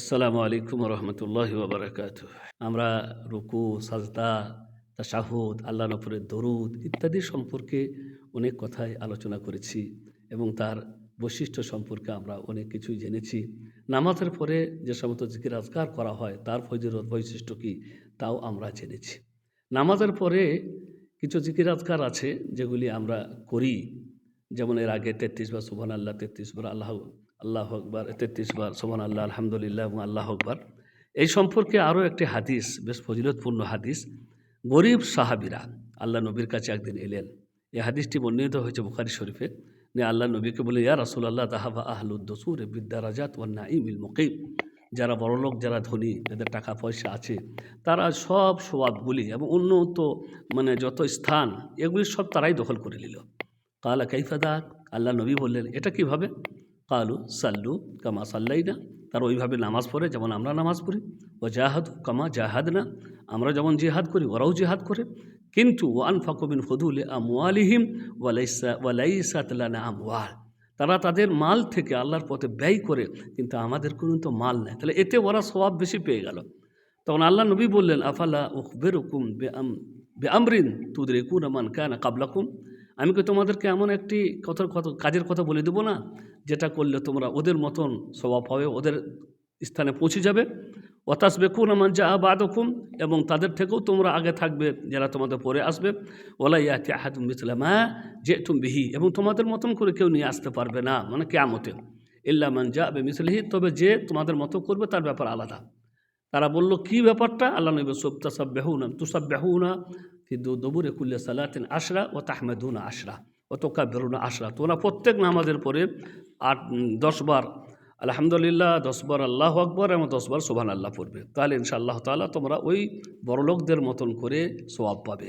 আসসালামু আলাইকুম রহমতুল্লাহ বাবরকাত আমরা রুকু, সাজদা, তাশাহুদ, আল্লাহ নফরের দরুদ ইত্যাদি সম্পর্কে অনেক কথাই আলোচনা করেছি এবং তার বৈশিষ্ট্য সম্পর্কে আমরা অনেক কিছুই জেনেছি। নামাজের পরে যে সমস্ত জিকির আজকার করা হয়, তার ফজিরত বৈশিষ্ট্য কী তাও আমরা জেনেছি। নামাজের পরে কিছু জিকির আজকার আছে যেগুলি আমরা করি। যেমন এর আগে তেত্রিশ বার সুবহান আল্লাহ তেত্রিশ বার আল্লাহ আল্লাহ আকবার, তেত্রিশ বার সোমান আল্লাহ আলহামদুলিল্লাহ এবং আল্লাহ আকবার। এই সম্পর্কে আরও একটি হাদিস, বেশ ফজিলতপূর্ণ হাদিস, গরিব সাহাবিরা, আল্লাহ নবীর কাছে একদিন এলেন। এই হাদিসটি বর্ণিত হয়েছে বুখারি শরীফে। নিয়ে আল্লাহ নবীকে বলে, ইয়া রাসুল আল্লাহ তাহাবা আহলুদ্দসুর বিদ্যারাজাত ওয়ান্না ইমিল মুকিম। যারা বড়লোক, যারা ধনী, যাদের টাকা পয়সা আছে, তারা সব স্বভাবগুলি এবং উন্নত মানে যত স্থান, এগুলি সব তারাই দখল করে নিল। কালা কাইফাদাক আল্লাহ নবী বললেন, এটা কীভাবে? কালু সাল্লু কামা সাল্লাই না তার ওইভাবে নামাজ পড়ে যেমন আমরা নামাজ পড়ি। ও জাহাদ কামা জাহাদ না আমরা যেমন জিহাদ করি, ওরাও জিহাদ করে। কিন্তু ওয়ান ফাকুবিন ফদুল আমওয়ালিহিম ওয়ালাইসা ওয়ালাইসাতলানা আমওয়াল তারা তাদের মাল থেকে আল্লাহর পথে ব্যয় করে, কিন্তু আমাদের কোনো তো মাল নেই। তাহলে এতে ওরা স্বভাব বেশি পেয়ে গেল। তখন আল্লাহ নবী বললেন, আফালা উকবের হুকুম বে আমরিন তুদের কুন আমান কানা কাবলাকুম? আমি কি তোমাদেরকে এমন একটি কথার কথা, কাজের কথা বলে দেবো না? যেটা করলে তোমরা ওদের মতন স্বভাব হবে, ওদের স্থানে পৌঁছে যাবে। অতাস বেকুন আমান যা বাদকুম, এবং তাদের থেকেও তোমরা আগে থাকবে, যারা তোমাদের পরে আসবে। ওলা ইয়াতি আহাদুম মিসলামা যে তুম বিহি, এবং তোমাদের মতন করে কেউ নিয়ে আসতে পারবে না মানে কেয়ামতে ইল্লা মান যা বে মিসলিহি তবে যে তোমাদের মতো করবে, তার ব্যাপার আলাদা। তারা বলল, কি ব্যাপারটা? আল্লাহ নবী সব তাসাব বেহুনা তুসাব বেহুনা কিন্তু দবুরে কুল্লে সালাতিন আশরা ও তাহমেদুন আশরা ও তোকা বেরুনা আশরা তোমরা প্রত্যেক নামাজের পরে আট দশবার আলহামদুলিল্লাহ দশবার আল্লাহ আকবর এবং দশবার সোহান আল্লাহ পড়বে। তাহলে ইনশাআল্লাহ তালা তোমরা ওই বড়লোকদের মতন করে সোয়াব পাবে।